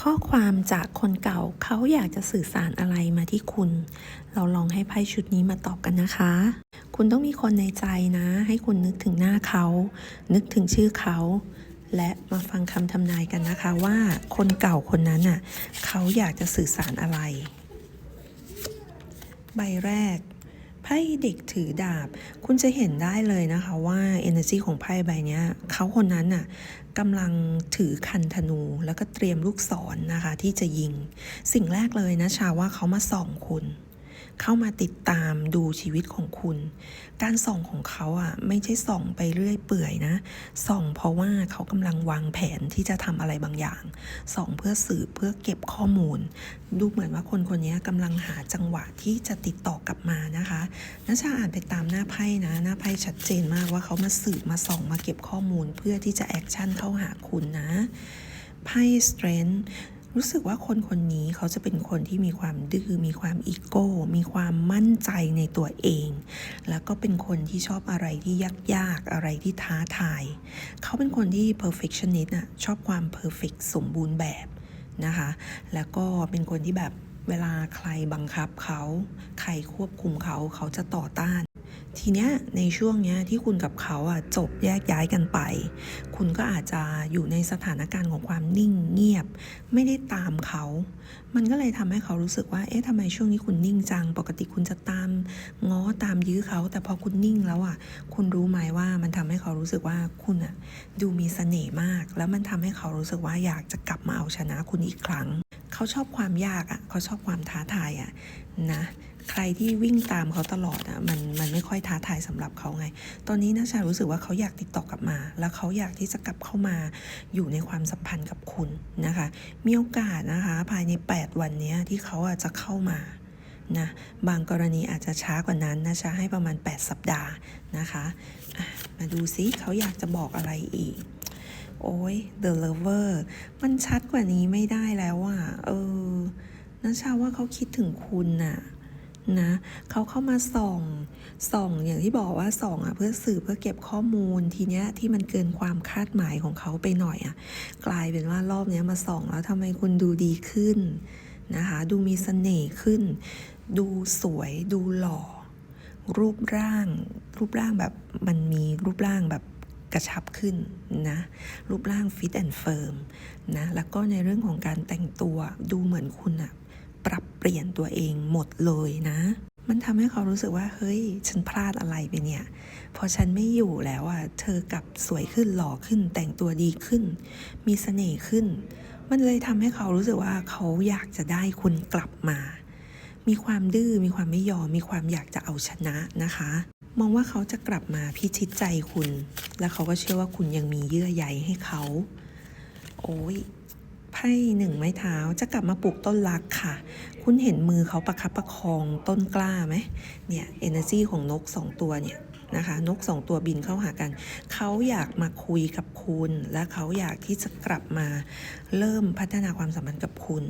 ข้อความจากคนเก่าเขาอยากจะสื่อสารอะไรมาที่คุณ เราลองให้ไพ่ชุดนี้มาตอบกันนะคะ คุณต้องมีคนในใจนะ ให้คุณนึกถึงหน้าเขา นึกถึงชื่อเขา และมาฟังคำทำนายกันนะคะว่าคนเก่าคนนั้นน่ะเขาอยากจะสื่อสารอะไร ใบแรก ไพ่เด็กถือดาบ คุณจะเห็นได้เลยนะคะว่า energy ของไพ่ใบนี้เขาคนนั้นน่ะกำลังถือคันธนู แล้วก็เตรียมลูกศรนนะคะที่จะยิง สิ่งแรกเลยนะชาว่าเขามาส่องคุณ เข้ามาติดตามดูชีวิตของคุณ การส่องของเขาอะไม่ใช่ส่องไปเรื่อยเปื่อยนะ ส่องเพราะว่าเขากำลังวางแผนที่จะทำอะไรบางอย่าง ส่องเพื่อสืบเพื่อเก็บข้อมูล ดูเหมือนว่าคนคนนี้กำลังหาจังหวะที่จะติดต่อกลับมานะคะนัชชาอ่านไปตามหน้าไพ่นะ หน้าไพ่ชัดเจนมากว่าเขามาสืบมาส่องมาเก็บข้อมูลเพื่อที่จะแอคชั่นเข้าหาคุณนะไพ่ strength รู้สึกว่าคนคนนี้เขาจะเป็นคนที่มีความดื้อมีความอีโก้ มีความมั่นใจในตัวเอง แล้วก็เป็นคนที่ชอบอะไรที่ยากๆ อะไรที่ท้าทาย เขาเป็นคนที่ perfectionist อะชอบความ perfect สมบูรณ์แบบนะคะ แล้วก็เป็นคนที่แบบเวลาใครบังคับเขา ใครควบคุมเขาเขาจะต่อต้าน ทีเนี้ยในช่วงเนี้ยที่คุณกับเขาอะจบแยกย้ายกันไป คุณก็อาจจะอยู่ในสถานการณ์ของความนิ่งเงียบ ไม่ได้ตามเขา มันก็เลยทำให้เขารู้สึกว่า เอ๊ะทำไมช่วงนี้คุณนิ่งจัง ปกติคุณจะตามง้อตามยื้อเขา แต่พอคุณนิ่งแล้วอะ คุณรู้ไหมว่ามันทำให้เขารู้สึกว่าคุณอะดูมีเสน่ห์มาก แล้วมันทำให้เขารู้สึกว่าอยากจะกลับมาเอาชนะคุณอีกครั้ง เขาชอบความยากอะ เขาชอบความท้าทายอะนะ ใครที่วิ่งตามเขาตลอดอะมันมันไม่ค่อยท้าทายสำหรับเขาไง ตอนนี้นะชารู้สึกว่าเขาอยากติดต่อกลับมา แล้วเขาอยากที่จะกลับเข้ามาอยู่ในความสัมพันธ์กับคุณนะคะ มีโอกาสนะคะ ภายใน 8 วันนี้ที่เขาอาจจะเข้ามานะบางกรณีอาจจะช้ากว่านั้นนะชาให้ประมาณ 8 สัปดาห์นะคะะมาดูซิเขาอยากจะบอกอะไรอีก โอ้ย The Lover มันชัดกว่านี้ไม่ได้แล้วอะ เออนัชชาว่าเขาคิดถึงคุณน่ะ นะเขาเข้ามาส่องส่องอย่างที่บอกว่าส่องอะเพื่อสืบเพื่อเก็บข้อมูลทีเนี้ยที่มันเกินความคาดหมายของเขาไปหน่อยอะกลายเป็นว่ารอบเนี้ยมาส่องแล้วทำไมคุณดูดีขึ้นนะคะดูมีเสน่ห์ขึ้น ดูสวยดูหล่อ รูปร่าง รูปร่างแบบมันมีรูปร่างแบบกระชับขึ้นนะ รูปร่างฟิตแอนด์เฟิร์มนะ แล้วก็ในเรื่องของการแต่งตัวดูเหมือนคุณอะ ปรับเปลี่ยนตัวเองหมดเลยนะ มันทำให้เขารู้สึกว่า เฮ้ย ฉันพลาดอะไรไปเนี่ย พอฉันไม่อยู่แล้วอะ เธอกลับสวยขึ้นหล่อขึ้น แต่งตัวดีขึ้น มีเสน่ห์ขึ้น มันเลยทำให้เขารู้สึกว่าเขาอยากจะได้คุณกลับมา มีความดื้อ มีความไม่ยอม มีความอยากจะเอาชนะนะคะ มองว่าเขาจะกลับมาพิชิตใจคุณ และเขาก็เชื่อว่าคุณยังมีเยื่อใยให้เขา โอ้ย ไพ่หนึ่งไม้เท้าจะกลับมาปลูกต้นรักค่ะ คุณเห็นมือเขาประคับประคองต้นกล้าไหมเนี่ย energy ของนกสองตัวเนี่ยนะคะนกสองตัวบินเข้าหากัน เขาอยากมาคุยกับคุณ และเขาอยากที่จะกลับมาเริ่มพัฒนาความสัมพันธ์กับคุณ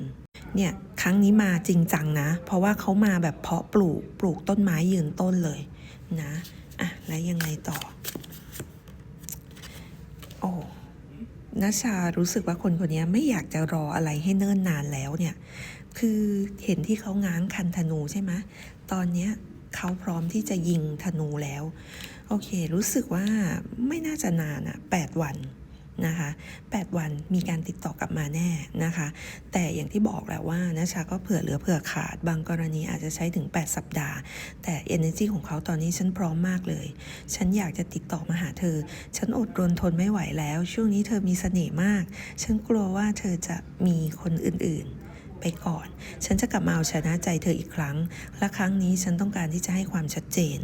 เนี่ยครั้งนี้มาจริงจังนะ เพราะว่าเขามาแบบเพาะปลูกปลูกต้นไม้ยืนต้นเลยนะอะแล้วยังไงต่อ โอ้ นัชชารู้สึกว่าคนคนนี้ไม่อยากจะรออะไรให้เนิ่นนานแล้วเนี่ย คือเห็นที่เขาง้างคันธนูใช่ไหมตอนเนี้ยเขาพร้อมที่จะยิงธนูแล้ว โอเค รู้สึกว่าไม่น่าจะนานอะ8วัน นะคะ8วันมีการติดต่อกลับมาแน่นะคะ แต่อย่างที่บอกแหละว่านะชาก็เผื่อเหลือเผื่อขาด บางกรณีอาจจะใช้ถึง 8 สัปดาห์ แต่ energy ของเขาตอนนี้ฉันพร้อมมากเลย ฉันอยากจะติดต่อมาหาเธอ ฉันอดรนทนไม่ไหวแล้ว ช่วงนี้เธอมีเสน่ห์มาก ฉันกลัวว่าเธอจะมีคนอื่นๆ ไปก่อน ฉันจะกลับมาเอาชนะใจเธออีกครั้ง และครั้งนี้ฉันต้องการที่จะให้ความชัดเจน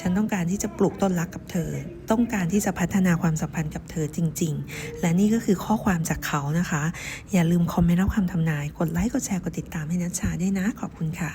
ฉันต้องการที่จะปลูกต้นรักกับเธอ ต้องการที่จะพัฒนาความสัมพันธ์กับเธอจริง ๆ และนี่ก็คือข้อความจากเขานะคะ อย่าลืมคอมเมนต์รับคำทำนาย กดไลค์ กดแชร์ กดติดตามให้นัชชาด้วยนะ ขอบคุณค่ะ